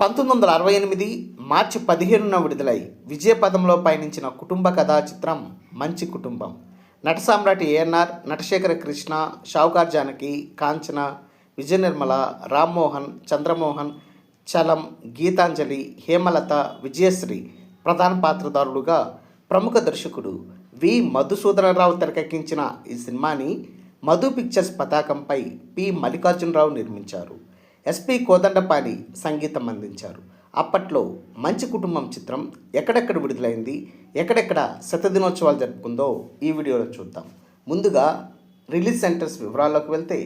పంతొమ్మిది వందల అరవై ఎనిమిది మార్చి పదిహేనున విడుదలై విజయపదంలో పయనించిన కుటుంబ కథా చిత్రం మంచి కుటుంబం. నట సామ్రాటి ఏఎన్ఆర్ నటశేఖర కృష్ణ షావుకార్ జానకి కాంచన విజయ నిర్మల రామ్మోహన్ చంద్రమోహన్ చలం గీతాంజలి హేమలత విజయశ్రీ ప్రధాన పాత్రదారులుగా ప్రముఖ దర్శకుడు వి. మధుసూదనరావు తెరకెక్కించిన ఈ సినిమాని మధు పిక్చర్స్ పతాకంపై పి. మల్లికార్జునరావు నిర్మించారు. ఎస్పి కోదండపాడి సంగీతం అందించారు. అప్పట్లో మంచి కుటుంబం చిత్రం ఎక్కడెక్కడ విడుదలైంది ఎక్కడెక్కడ శతదినోత్సవాలు జరుపుకుందో ఈ వీడియోలో చూద్దాం. ముందుగా రిలీజ్ సెంటర్స్ వివరాల్లోకి వెళ్తే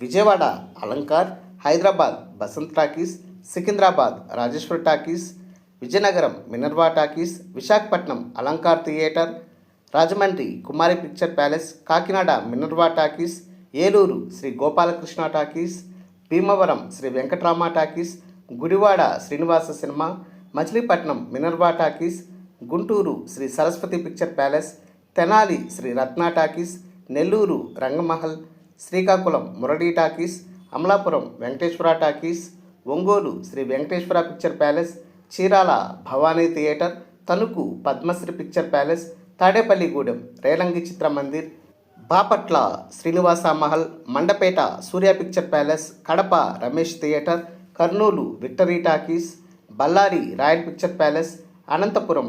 Vijayawada Alankar Hyderabad Basant talkies Secunderabad Rajeshwar talkies Vizianagaram Minerva talkies Visakhapatnam Alankar theatre Rajahmundry Kumari picture palace Kakinada Minerva talkies Eluru Sri Gopalakrishna talkies Bhimavaram Sri Venkatarama talkies Gudivada Srinivasa cinema Machilipatnam Minerva talkies Guntur Sri Saraswathi picture palace Tenali Sri Ratna talkies Nellore Rangamahal Srikakulam Murali talkies Amalapuram Venkateswara talkies Ongole Sri Venkateswara picture palace Chirala Bhavani theatre Tanuku Padmasri picture palace Tadepalligudem Relangi Chitra Mandir Bapatla Srinivasa Mahal Mandapeta Surya picture palace Kadapa Ramesh theatre Kurnool victory talkies Bellary royal picture palace Anantapur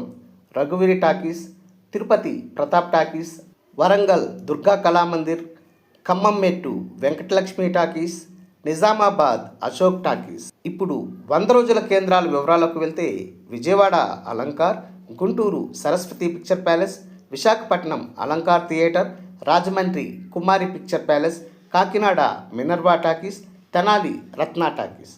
రఘువీరి talkies Tirupati Pratap talkies Warangal Durga Kalamandir Khammam Mettu Venkatalakshmi talkies Nizamabad Ashok talkies. ఇప్పుడు వంద రోజుల కేంద్రాల వివరాలకు వెళ్తే Vijayawada Alankar Guntur Saraswathi picture palace Visakhapatnam Alankar theatre Rajahmundry Kumari picture palace Kakinada Minerva talkies Tenali Ratna talkies.